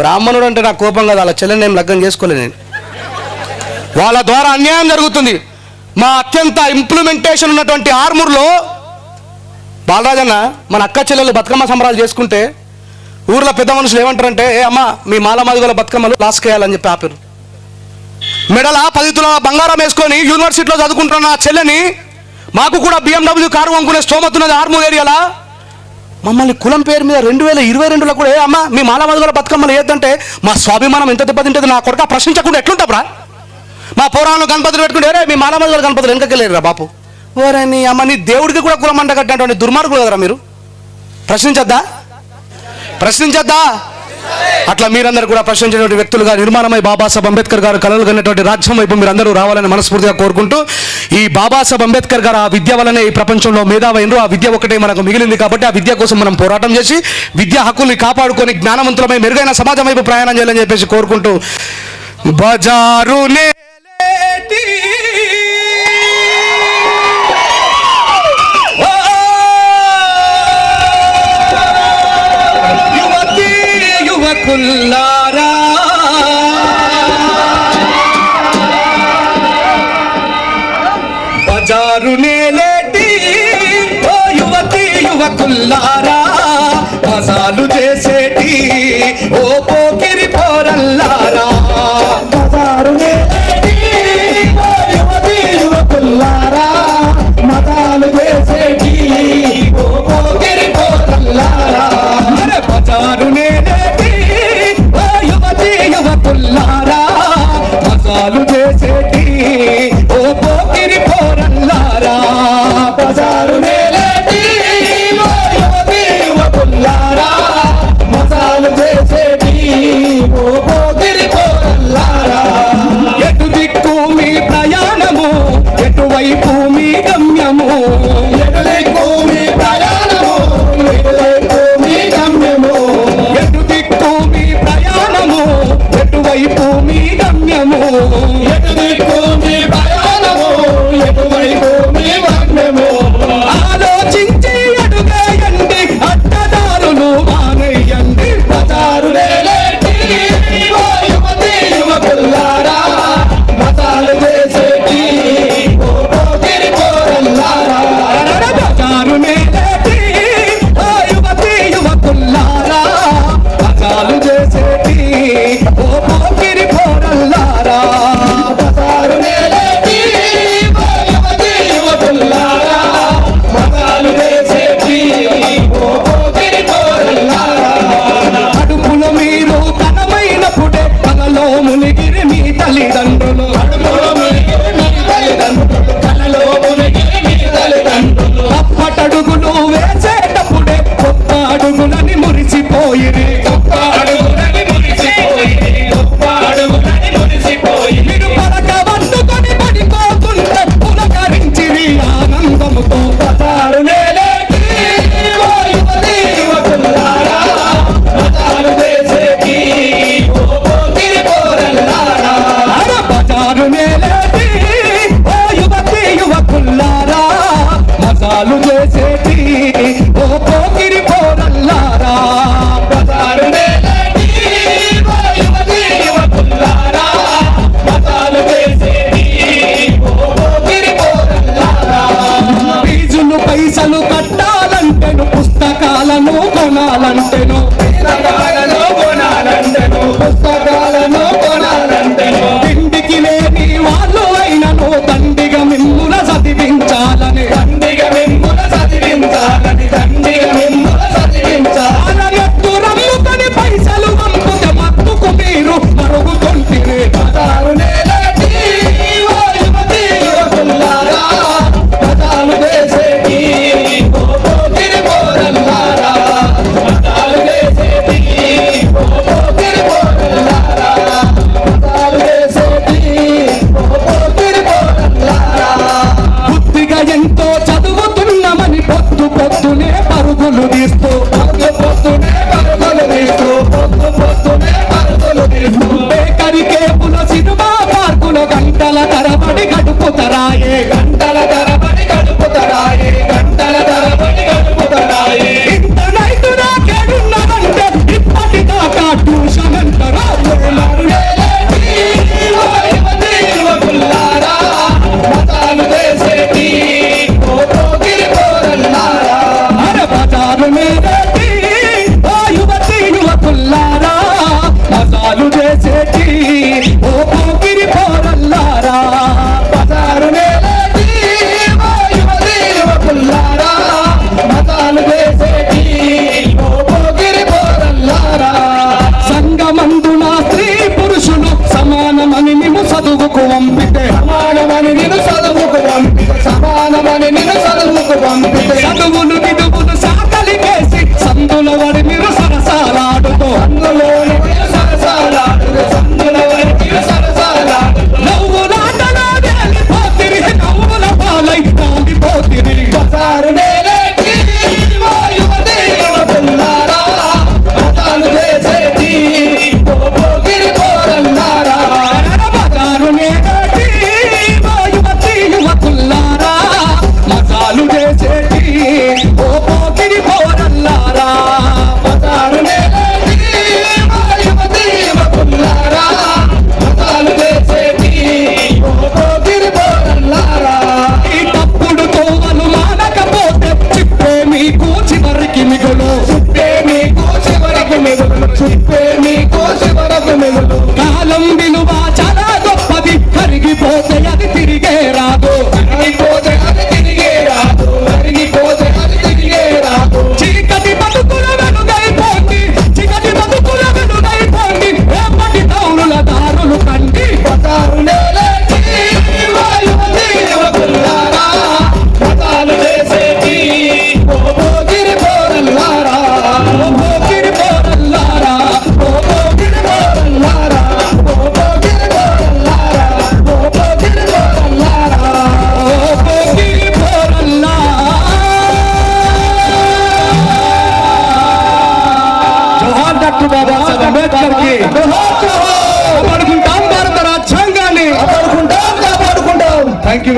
బ్రాహ్మణుడు అంటే నాకు కోపం కదా అలా చెల్లెని నేను లగ్గం చేసుకోలేదు నేను. వాళ్ళ ద్వారా అన్యాయం జరుగుతుంది. మా అత్యంత ఇంప్లిమెంటేషన్ ఉన్నటువంటి ఆర్మూర్లో బాలరాజన్న మన అక్క చెల్లెలు బతుకమ్మ సంబరాలు చేసుకుంటే ఊర్లో పెద్ద మనుషులు ఏమంటారంటే ఏ అమ్మ మీ మాలమాదిగల బతుకమ్మలు లాస్ చేయాలని చెప్పి ఆపారు. మెడల పది తులాల బంగారం వేసుకొని యూనివర్సిటీలో చదువుకుంటున్న చెల్లెని మాకు కూడా బిఎండబ్ల్యూ కారు వంకునే స్టోమత్ ఉన్నది ఆర్మూర్ ఏరియాలా. మమ్మల్ని కులం పేరు మీద రెండు వేల ఇరవై రెండులో కూడా ఏ అమ్మ మీ మాలమాదిగల బతుకమ్మలు ఏదంటే మా స్వాభిమానం ఎంత దెబ్బతింటుంది నా కొడుక ప్రశ్నించకుండా ఎట్లుంటాబ్రా మా పౌరాణంలో గణపతులు పెట్టుకుంటే మీ మాలమాదిగల గణపతులు వెనకకెళ్ళారురా బాపు? ఓరే నీ అమ్మ నీ దేవుడికి కూడా కులం అంట కట్టినటువంటి దుర్మార్గులు కదరా మీరు? ప్రశ్నించద్దా? ప్రశ్నించద్దా? అట్లా మీరందరూ కూడా ప్రశ్నించినటువంటి వ్యక్తులుగా నిర్మాణమై బాబాసాహెబ్ అంబేద్కర్ గారు కలలు కన్నటువంటి రాజ్యం వైపు మీరందరూ రావాలని మనస్ఫూర్తిగా కోరుకుంటూ ఈ బాబాసాహెబ్ అంబేద్కర్ గారు ఆ విద్య వల్లనే ఈ ప్రపంచంలో మేధావైనరు ఆ విద్య ఒకటే మనకు మిగిలింది కాబట్టి ఆ విద్య కోసం మనం పోరాటం చేసి విద్యా హక్కుల్ని కాపాడుకొని జ్ఞానవంతులమై మెరుగైన సమాజం వైపు ప్రయాణం చేయాలని చెప్పేసి కోరుకుంటూ బజారు యువకుల్లారా బజారు నేలేటి ఓ యువతి యువకుల్లారా మసాలు చేసేటి ఓ కలలో మునిగిరి పరుగులు తీస్తూ పొద్దు పొద్దునే పరుగులు తీస్తూ పొద్దు పొద్దునే పరుగులు తీస్తూ బేకరి కేపుల సినిమా పార్కుల గంటల తరబడి గడుపుతరాయే ah go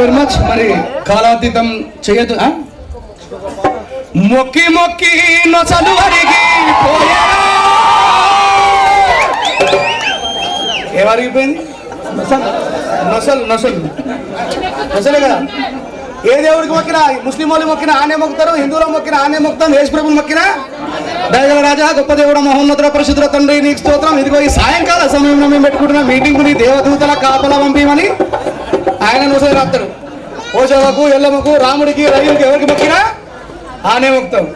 వెరీ మచ్ మరి కాలాతీతం చేయదు మొక్కి మొక్కి నొసలు అరిగి ఏమరిగిపోయింది నొసలు నొసలు నొసలే. కదా? ఏ దేవుడికి మొక్కినా? ముస్లిం వాళ్ళు మొక్కినా ఆనే మొక్కుతారు హిందువులు మొక్కినా ఆనే మొక్కుతాం యేసు ప్రభులు మొక్కినా? దయగల రాజా గొప్ప దేవుడు మహోన్నతుల పరిశుద్ధుల తండ్రి నీకు స్తోత్రం. ఇదిగో ఈ సాయంకాల సమయంలో మేము పెట్టుకుంటున్న మీటింగ్ని దేవదూతల కాపలా పంపిమని ఆయన నొసలు రాస్తాడు ఓషవకు ఎల్లమ్మకు రాముడికి రయ్యుడికి ఎవరికి మొక్కినా ఆనే మొక్తాం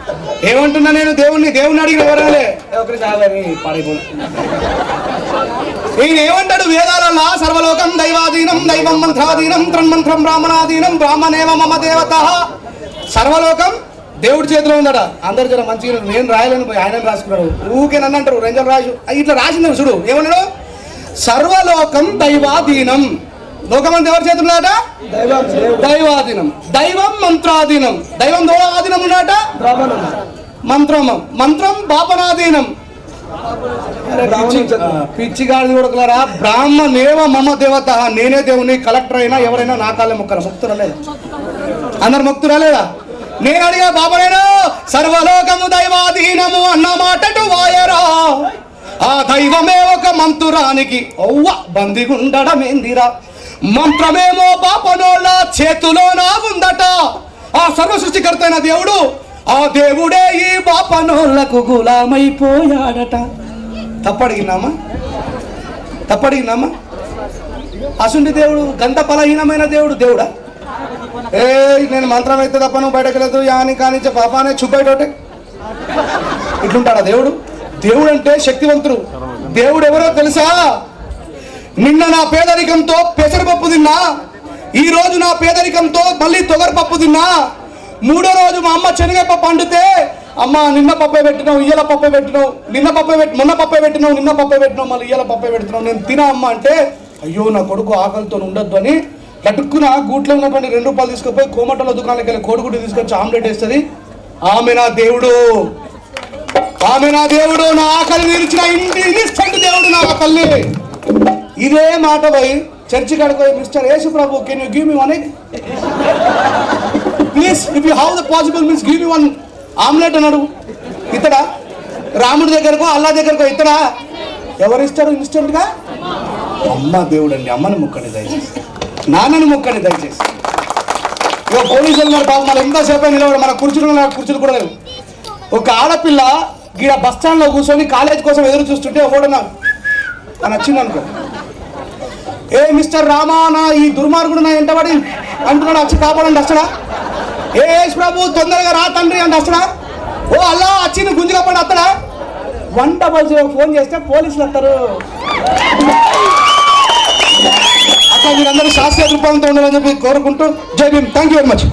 ఏమంటున్నా నేను దేవుణ్ణి? దేవుణ్ణి అడిగిన ఎవరాలే ఒకరి పాడైపోయి ఈయన ఏమంటాడు? వేదాలలో సర్వలోకం దైవాధీనం దైవం మంత్రాధీనం త్రన్మంత్రం బ్రాహ్మణాధీనం బ్రాహ్మణేవ మమ దేవత. సర్వలోకం దేవుడి చేతిలో ఉందట. అందరు జర మంచిగా నేను రాయలేను పోయి ఆయన రాసుకున్నాడు. ఊకే నన్ను అంటారు రెంజల్ రాజు. ఇట్లా రాసిందని చూడు. ఏమన్నాడు? సర్వలోకం దైవాధీనం. లోకం ఎవరి చేతిలో ఉందట దైవాధీనం. దైవం మంత్రాధీనం. దైవం దోడ ఆధీనం ఉన్నాట మంత్రం మంత్రం బాపనాధీనం పిచ్చి- పిచ్చిగాడి కొడుకులారా బ్రాహ్మణేవ మమ దేవత. నేనే దేవుని కలెక్టర్ అయినా ఎవరైనా నా కాళ్ళే ముక్కల మొక్కుతురా లేదా? అందరు మొక్కుతురా లేదా? నేను అడిగా బాబనేను సర్వలోకము దైవాధీనము అన్న మాటటు వాయరా. ఆ దైవమే ఒక మంతురానికి. ఒవ్వ బందిగుండడమేందిరా? మంత్రమేమో పాపనోళ్ళ చేతిలోనా ఉందట. ఆ సర్వ సృష్టికర్తైన దేవుడు ఆ దేవుడే ఈ పాపనోళ్ళకు గులామైపోయాడట. తప్పడిగినామా తప్పడిగినామా అసుంటి దేవుడు గంత బలహీనమైన దేవుడు దేవుడా? ఏ నేను మంత్రం అయితే తప్ప నువ్వు బయటకు వెళ్ళదు యాని కానిచ్చే పాపానే చూపేటోటే ఇట్లుంటాడా దేవుడు? దేవుడు అంటే శక్తివంతుడు. దేవుడు ఎవరో తెలుసా? నిన్న నా పేదరికంతో పెసరపప్పు తిన్నా ఈ రోజు నా పేదరికంతో మళ్ళీ తొగరపప్పు తిన్నా మూడో రోజు మా అమ్మ శనగపప్పు వండితే అమ్మ నిన్న పప్పే పెట్టినావు ఇయ్యల పప్పే పెట్టినావు నిన్న పప్పే పెట్టి మొన్న పప్పే పెట్టినావు నిన్న పప్పే పెట్టినావు మళ్ళీ ఇయ్యల పప్పే పెడుతున్నావు నేను తినా అమ్మ అంటే అయ్యో నా కొడుకు ఆకలితో ఉండొద్దు అని లటుక్కున గూట్లో ఉన్నటువంటి రెండు రూపాయలు తీసుకుపోయి కోమటల దుకాణానికి వెళ్ళి కోడిగుడ్డు తీసుకొచ్చి ఆమ్లెట్ వేస్తుంది. ఆమె నా దేవుడు. ఆమె నా దేవుడు నా ఆకలి తీర్చిన ఇంటి దేవుడు నా ఆకలిని ఇదే మాట పోయి చర్చి కడుకోయి mister Yesu Prabhu can you give me one egg please if you how the possible means give me one omelette అన్నాడు. ఇతడా? రాముడి దగ్గరకో అల్లా దగ్గరకో ఇతడా? ఎవరు ఇస్తారు ఇన్స్టెంట్గా? అమ్మ దేవుడు అండి అమ్మని ముక్కని దయచేసి. నాన్నని ముక్కని దయచేసి. ఇక పోలీసులు మరి పాపం మన ఎంతసేపు నిలబడి మన కుర్చీలు కుర్చీలు కూడా లేవు. ఒక ఆడపిల్ల గీడ బస్ స్టాండ్లో కూర్చొని కాలేజ్ కోసం ఎదురు చూస్తుంటే ఒకడున్నా అని వచ్చింది అనుకో ఏ మిస్టర్ రామా నా ఈ దుర్మార్గుడు నా ఎంటబడి అంటున్నాడు వచ్చి కాపాడండి అసడా ఏ యేసు ప్రభు తొందరగా రా తండ్రి అంటే అసడా ఓ అల్లా వచ్చింది గుంజు కాపాడు అత్తడా? వన్ డబల్ జీరో ఫోన్ చేస్తే పోలీసులు వస్తారు. అట్లా మీరందరూ శాస్త్రీయ దృక్పథంతో ఉండాలని చెప్పి కోరుకుంటూ Jai Bhim. Thank you very much